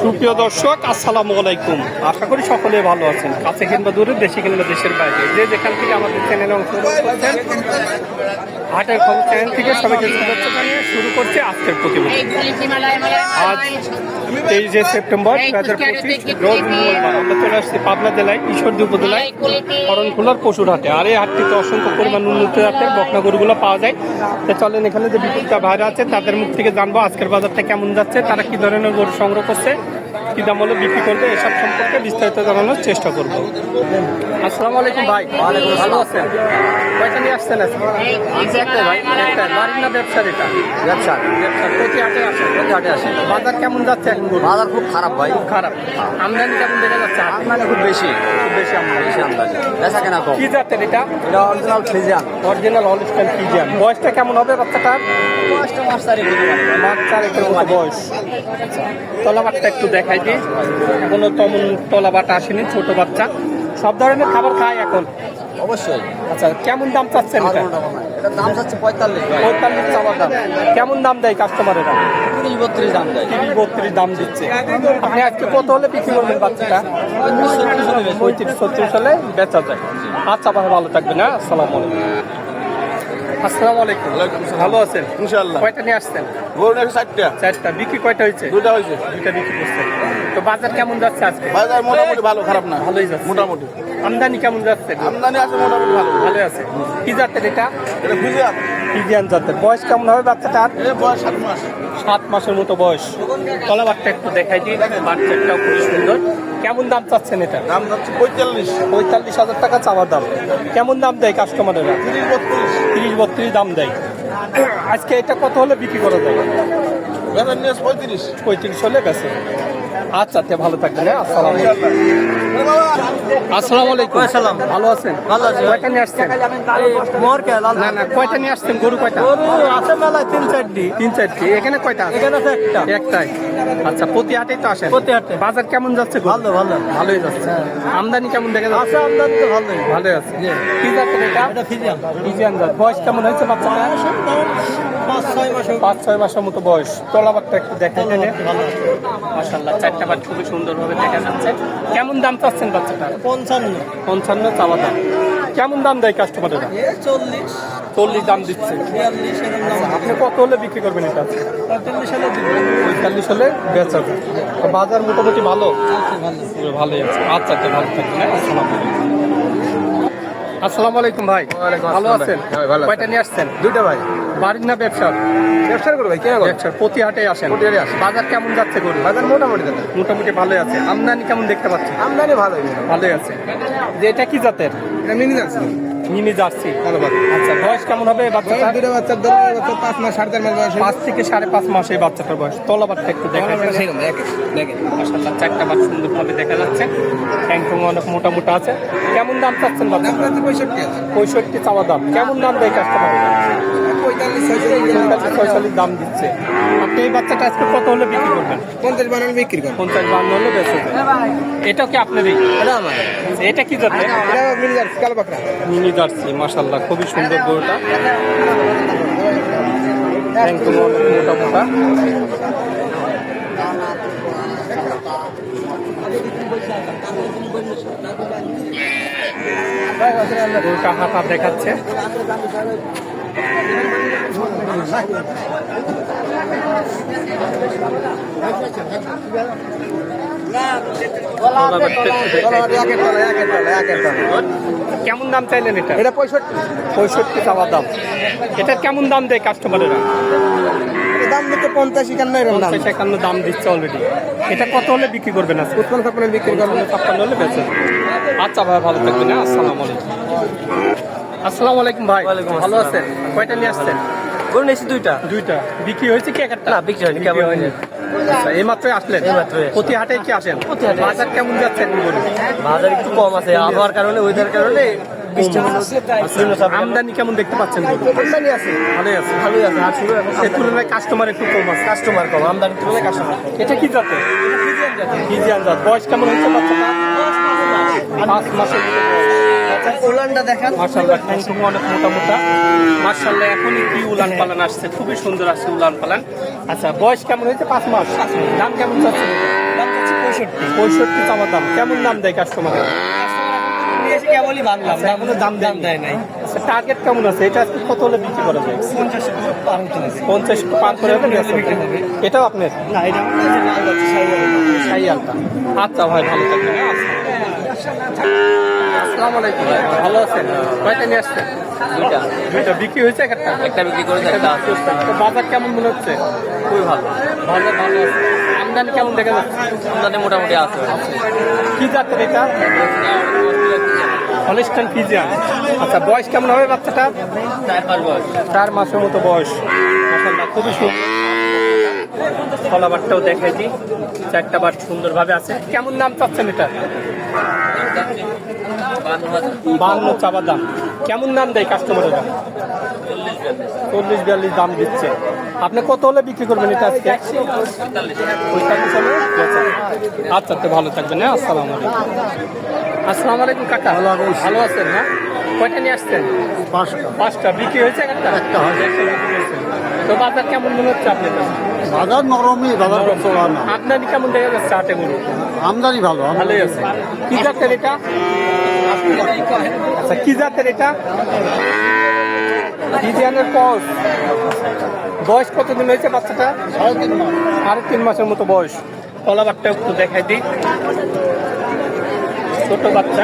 সুপ্রিয় দর্শক আসসালামু আলাইকুম। আশা করি সকলে ভালো আছেন। কাছে কিংবা দূরে দেশে কিংবা দেশের বাইরে। যে যেখান থেকে আমাদের চ্যানেলে অংশগ্রহণ করছেন হাটের খবর চ্যানেল থেকে সবাইকে শুভেচ্ছা জানিয়ে শুরু করছে আজকের প্রতিবেদন। আজ তেইশে সেপ্টেম্বর দু হাজার পঁচিশ রোজ মঙ্গলবার। আমরা চলে আসছি পাবনা জেলায় ঈশ্বরদী উপজেলায় করণখোলার পশুর হাটে। আর এই হাটটিতে অসংখ্য পরিমাণ উন্নত জাতের বকনা গরুগুলো পাওয়া যায়। তো চলেন এখানে যে বিক্রেতা ভাইরা আছে তাদের মুখ থেকে জানব আজকের বাজারটা কেমন যাচ্ছে তারা কি ধরনের গরু সংগ্রহ করছে কি দাম হলে বিক্রি করবে এসব সম্পর্কে বিস্তারিত জানানোর চেষ্টা করব। আসসালামু আলাইকুম ভাই। ভালো আছেন? কয়টা নিয়ে আসছেন একটাই ভাই। একটা বাড়ির না ব্যবসার এটা? ব্যবসা। ব্যবসা প্রতি হাটে আসে প্রতি হাটে আসে বাজার কেমন যাচ্ছে এখন বাজার খুব খারাপ ভাই। খুব খারাপ। আমদানি কেমন দেখা যাচ্ছে? আমদানি খুব বেশি। খুব বেশি আমদানি। বেশি আমদানি। বেচা কেনা কম। কি জাতের এটা? এটা original Friesian original Holstein Friesian বয়সটা কেমন হবে বাচ্চাটার? পাঁচটা মাস তারিখ মাস চারেকের মতো বয়স। তলাবাটটা একটু দেখাই। দিই এখনও তেমন তলাবাট আসেনি ছোট বাচ্চা। সব ধরনের খাবার খায় এখন। অবশ্যই। আচ্ছা কেমন দাম চাচ্ছেন এটা? দাম চাচ্ছে পঁয়তাল্লিশ। পঁয়তাল্লিশ চাওয়ার দাম। কেমন দাম দেয় কাস্টমারেরা তিরিশ বত্রিশ দাম দেয়। তিরিশ বত্রিশ দাম দিচ্ছে। আপনি আজকে কত হলে বিক্রি করবেন বাচ্চাটা? পঁয়ত্রিশ ছত্রিশ হলে বেচা যায়। আচ্ছা ভাই ভালো থাকবেন হ্যাঁ? আসসালামু আলাইকুম। আসসালামু আলাইকুম। ভালো আছেন? ইনশাআল্লাহ। কয়টা নিয়ে আসছেন? গরু নাকি চারটা। চারটা। বিক্রি কয়টা হয়েছে? দুটা হয়েছে। দুটা বিক্রি করছেন। তো বাজার কেমন যাচ্ছে আজকে? বাজার মোটামুটি ভালো খারাপ না। ভালোই যাচ্ছে। মোটামুটি। আমদানি কেমন যাচ্ছে? আমদানি আছে মোটামুটি ভালো। ভালো আছে। কি জাতের এটা? এটা খুঁজে আপ ফিজিয়ান জাতের বয়স কেমন হবে বাচ্চাটার? সাত মাস। সাত মাসের মতো বয়স। তলাবারটা একটু দেখাই দিই বাচ্চাটাও খুবই সুন্দর। কেমন দাম চাচ্ছেন এটা? দাম যাচ্ছে পঁয়তাল্লিশ। পঁয়তাল্লিশ হাজার টাকা চাওয়ার দাম। কেমন দাম দেয় কাস্টমারেরা তিরিশ বত্রিশ। তিরিশ বত্রিশ দাম দেয়। আজকে এটা কত হলে বিক্রি করা যায়? বেতন নিয়ে পঁয়ত্রিশ। পঁয়ত্রিশ হলে বেছে আচ্ছা তে ভালো থাকবেন হ্যাঁ? আসসালাম আসসালামু আলাইকুম। আসসালাম। ভালো আছেন? ভালো আছি। কয়টা নিয়ে আসছেন? না না কয়টা নিয়ে আসছেন? গরু কয়টা? আছে মেলায় তিন চারটি। তিন চারটি। এখানে কয়টা আছে? এখানে আছে একটা। একটাই। আচ্ছা প্রতি হাটেই তো আসেন? প্রতি হাটে। বাজার কেমন যাচ্ছে ভালো ভালো। ভালোই যাচ্ছে। আমদানি কেমন দেখা যাচ্ছে? আছে আমদানি তো ভালোই। ভালোই আছে। কি এটা? এটা ফিজিয়ান। ফিজিয়ান বয়স কেমন হয়েছে বাচ্চাটা পাঁচ ছয় মাস পাঁচ ছয় মাসের মতো বয়স। তলাবারটা একটু দেখা যায় মাসাল্লাহ চারটা বার খুবই সুন্দরভাবে দেখা যাচ্ছে। কেমন দাম চাচ্ছেন বাচ্চাটা? পঞ্চান্ন। পঞ্চান্ন চাওয়া দাম। কেমন দাম দেয় কাস্টমারেরা চল্লিশ। চল্লিশ দাম দিচ্ছে। দাম। আপনি কত হলে বিক্রি করবেন এটা? পঁয়তাল্লিশ হলে পঁয়তাল্লিশ হলে বেচা বাজার মোটামুটি ভালো? ভালো। ভালোই আছে। আচ্ছা তো ভালো থাকবেন হ্যাঁ? আসসালামু আলাইকুম। ভাই। ভালো আছেন? ভাই। হ্যাঁ। কয়টা নিয়ে আসছেন? দুইটা ভাই। বাড়ির না ব্যবসার? ব্যবসার করো ভাই কেনা করো? ব্যবসার প্রতি হাটে আসেন। প্রতি হাটে আসি। বাজার কেমন যাচ্ছে গরু? বাজার মোটামুটি দাদা। মোটামুটি ভালোই আছে। আমদানি কেমন দেখতে পাচ্ছেন? আমদানি ভালোই ভালোই আছে। যে এটা কি জাতের? এটা মিনি যাচ্ছে মিনি জার্সি। ভালো বাচ্চা আচ্ছা বয়স কেমন হবে বাচ্চাটা দুটো দশ বছর পাঁচ মাস সাড়ে চার মাস বয়স পাঁচ থেকে সাড়ে পাঁচ মাস এই বাচ্চাটার বয়স। তলাবারটা একটু দেখা যাচ্ছে। মাসাল্লাহ চারটা বাচ্চা সুন্দরভাবে দেখা যাচ্ছে। ট্যাঙ্কং অনেক মোটা মোটা আছে। কেমন দাম চাচ্ছেন বাচ্চা পঁয়ষট্টি পঁয়ষট্টি চাওয়া দাম। কেমন দাম দেয় কাস্টমার পঁয়তাল্লিশ দাম দিচ্ছে। আপনি এই বাচ্চাটা আজকে কত হলে বিক্রি করবেন? পঞ্চাশ বানান বিক্রি করো পঞ্চাশ বান্ন হলে বেঁচে এটা কি আপনারই? এটা এটা কি এটা মিনি জার্সি মাসাল্লাহ খুবই সুন্দর গরুটা। ট্যাঙ্কং অনেক মোটা মোটা। গরুটা হাতা দেখাচ্ছে। কেমন দাম চাইলেন এটা? এটা পঁয়ষট্টি। পঁয়ষট্টি চাওয়া দাম। এটা কেমন দাম দেয় কাস্টমারেরা দাম দিতে পঞ্চাশ একান্ন এরকম দাম। পঞ্চাশ একান্ন দাম দিচ্ছে অলরেডি এটা কত হলে বিক্রি করবেন আজকে? উৎপন্ন ছাপ্পান্ন বিক্রি করব পঞ্চান্ন ছাপ্পান্ন হলে বেচে আচ্ছা ভাই ভালো থাকবেন হ্যাঁ? আসসালামু আলাইকুম। আসসালামু আলাইকুম ভাই। ভালো আছেন? কয়টা নিয়ে আসছেন? গরু নিয়েছি দুইটা। দুইটা। বিক্রি হয়েছে কি একটা? না, বিক্রি হয়নি, কেবল হয়নি। আচ্ছা এই মাত্রই আসলেন? প্রতি হাটে কি আসেন? বাজার কেমন যাচ্ছে বাজার একটু কম আছে আবহাওয়ার কারণে ওয়েদার কারণে হলো বিভিন্ন সব আমদানি কেমন দেখতে পাচ্ছেন? আমদানি আছে। ভালোই আছে। ভালোই আছে আর শুরু এখন সে তুলনায় কাস্টমার একটু কম আছে। কাস্টমার কম আমদানি তুলনায় কাস্টমার এটা কি জাতে? ফিজিয়ান জাত। বয়স কেমন হয়েছে বাচ্চাটা পাঁচ মাসের। উলানটা দেখান। মার্শাল্লাহ অনেক মোটা মোটা। মার্শাল্লাহ এখনই কি উলান পালান আসছে? খুবই সুন্দর আসছে উলান পালান। আচ্ছা বয়স কেমন হয়েছে? পাঁচ মাস। দাম কেমন যাচ্ছে দাম পঁয়ষট্টি। পঁয়ষট্টি চাওয়ার দাম। কেমন দাম দেয় কেবলই বাংলাম। আচ্ছা, এখনও দাম দাম দেয় নাই। আচ্ছা টার্গেট কেমন আছে? এটা আজকে কত হলে বিক্রি করা যায়? পঞ্চাশ পার পঞ্চাশ পার করে হলে বিক্রি এটাও আপনার? না এটা আমার সাইয়ালটা আচ্ছা ভাই ভালো থাকবেন। আসসালামু আলাইকুম। ভালো আছেন? কয়টা নিয়ে আসছেন? দুইটা। দুইটা বিক্রি হয়েছে একটা? একটা বিক্রি করে একটা তো বাজার কেমন মনে হচ্ছে? খুবই ভালো। ভালো আমদানি কেমন দেখা যাচ্ছে? আমদানি মোটামুটি আছে। কি জাতের এটা? হলিস্টান আচ্ছা বয়স কেমন হবে বাচ্চাটা? চার পাঁচ বয়স। চার মাসের মতো বয়স। খুবই সুন্দর। কলাবারটাও দেখাই দিই। চারটা বার সুন্দরভাবে আছে। কেমন নাম চাচ্ছেন এটা? বান্ন চাবা দাম। কেমন দাম দেয় কাস্টমারেরা চল্লিশ বিয়াল্লিশ দাম দিচ্ছে। আপনি কত হলে বিক্রি করবেন এটা আজকে? আচ্ছা তো ভালো থাকবেন হ্যাঁ আসসালামু আলাইকুম। আসসালামু আলাইকুম কাকা। ভালো ভালো আছেন না কয়টা নিয়ে আসছেন? পাঁচটা। পাঁচটা। বিক্রি হয়েছে একটা। তো বাজার কেমন মনে হচ্ছে আপনার কাছে? বাজার নরমই বাজার চলা না। আপনারই কেমন দেখা যাচ্ছে হাটে গরু? আমদানি ভালো ভালোই আছে। কি জাতের এটা? আচ্ছা কি জাতের এটা? ডিজাইনের কস। বয়স কতদিন হয়েছে বাচ্চাটা? সাড়ে তিন মাস। সাড়ে তিন মাসের মতো বয়স। কলাবারটা একটু দেখাই দিই। ছোট বাচ্চা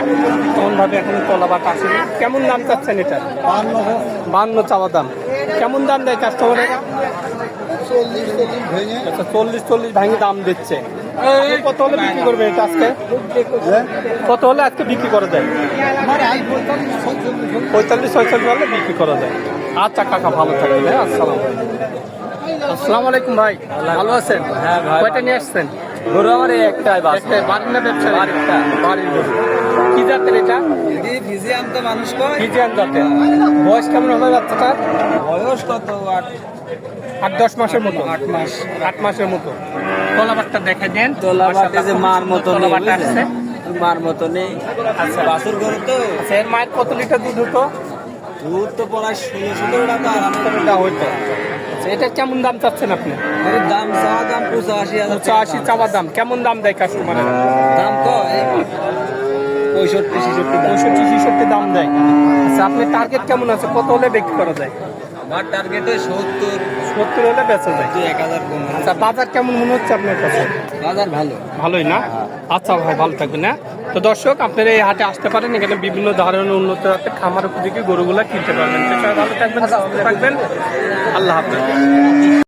কেমন ভাবে এখন কলাবাট আসেনি কেমন দাম চাচ্ছেন এটা? বান্ন। বান্ন চাওয়া দাম। কেমন দাম দেয় কাস্টমারের চল্লিশ চল্লিশ ভেঙে। আচ্ছা চল্লিশ চল্লিশ ভাঙে দাম দিচ্ছে। কত হলে বিক্রি করবে এটা আজকে? কত হলে আজকে বিক্রি করা যায়? পঁয়তাল্লিশ ছয়চল্লিশ হলে। বিক্রি করা যায়। আচ্ছা কাকা ভালো থাকবেন হ্যাঁ? আসসালাম আসসালামু আলাইকুম ভাই ভালো আছেন? হ্যাঁ, ভাই, কয়টা নিয়ে আসছেন? গরু আমার একটাই বাড়ির না ব্যবসা বাড়িটা বাড়ির গরু। কি জাতের এটা? ভিজে আনতে মানুষ কয়। ফিজিয়ান জাতের। বয়স কেমন হবে বাচ্চাটার? বয়স কত? আট। আট দশ মাসের মতো। আট মাস। আট মাসের মতো। দেখে দেন। তলাবাটে যে মার মতো আসছে। মার মতো নেই আচ্ছা গরু তো? আচ্ছা এর মায়ের কত লিটার দুধ হতো? দুধ তো প্রায় ষোলো সতেরো টাকা আর আমি এটা কেমন দাম চাচ্ছেন আপনি? দাম চাওয়া দাম পঁচাশি হাজার পঁচাশি চাওয়া দাম। কেমন দাম দেয় কাস্টমারের দাম তো পঁয়ষট্টি ছেষট্টি পঁয়ষট্টি ছেষট্টি দাম দেয়। আচ্ছা আপনি টার্গেট কেমন আছে? কত হলে বিক্রি করা যায়? আমার টার্গেটে সত্তর। সত্তর হলে বেচা যায়। এক হাজার আচ্ছা বাজার কেমন মনে হচ্ছে আপনার কাছে? বাজার ভালো। ভালোই না? আচ্ছা ভাই ভালো থাকবেন না তো দর্শক আপনারা এই হাটে আসতে পারেন এখানে বিভিন্ন ধরনের উন্নত জাতের খামার উপযোগী গরুগুলা কিনতে পারবেন। ভালো থাকবেন থাকবেন। আল্লাহ হাফেজ।